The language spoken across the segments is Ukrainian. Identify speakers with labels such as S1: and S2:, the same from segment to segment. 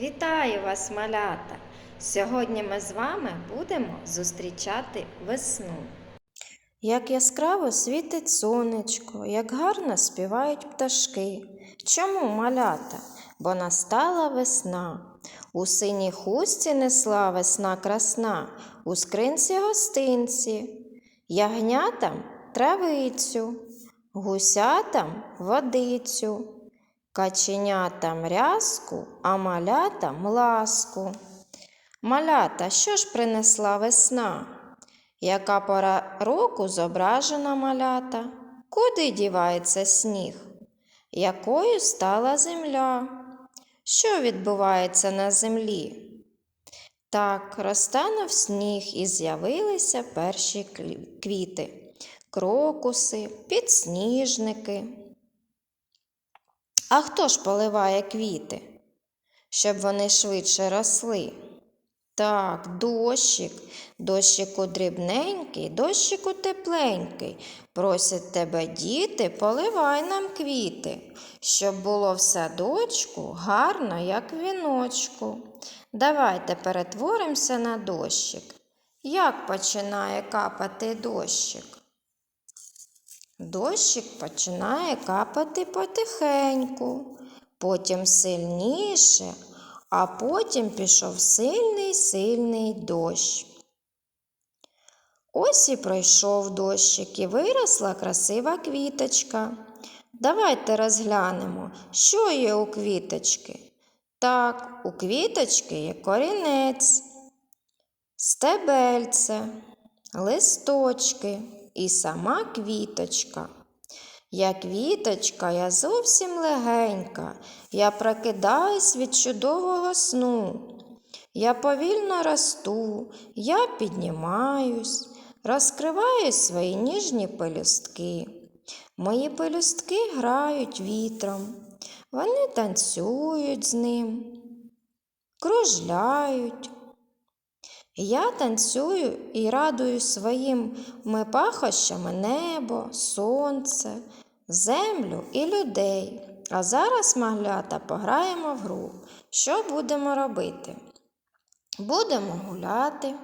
S1: Вітаю вас, малята! Сьогодні ми з вами будемо зустрічати весну. Як яскраво світить сонечко, як гарно співають пташки. Чому малята? Бо настала весна. У синій хустці несла весна красна, у скринці гостинці, ягнятам травицю, гусятам водицю. Каченятам рязку, а малятам ласку. Малята, що ж принесла весна? Яка пора року зображена малята? Куди дівається сніг? Якою стала земля? Що відбувається на землі? Так, розтанув сніг і з'явилися перші квіти, крокуси, підсніжники. А хто ж поливає квіти, щоб вони швидше росли? Так, дощик, дощику дрібненький, дощику тепленький. Просять тебе діти, поливай нам квіти, щоб було в садочку гарно, як віночку. Давайте перетворимося на дощик. Як починає капати дощик? Дощик починає капати потихеньку, потім сильніше, а потім пішов сильний сильний дощ. Ось і пройшов дощик і виросла красива квіточка. Давайте розглянемо, що є у квіточки. Так, у квіточки є корінець, стебельце, листочки і сама квіточка. Я квіточка, я зовсім легенька, я прокидаюсь від чудового сну. Я повільно росту, я піднімаюсь, розкриваю свої ніжні пелюстки. Мої пелюстки грають вітром, вони танцюють з ним, кружляють. Я танцюю і радую своїми пахощами небо, сонце, землю і людей. А зараз, маглята, пограємо в гру. Що будемо робити? Будемо гуляти,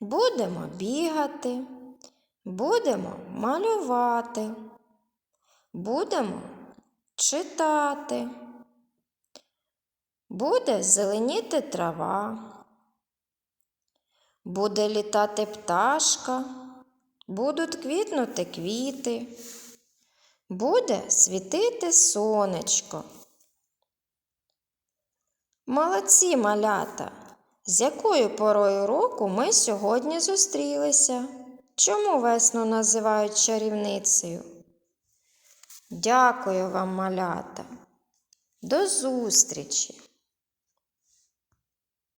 S1: будемо бігати, будемо малювати, будемо читати, буде зеленіти трава. Буде літати пташка, будуть квітнути квіти, буде світити сонечко. Молодці малята, з якою порою року ми сьогодні зустрілися? Чому весну називають чарівницею? Дякую вам, малята. До зустрічі!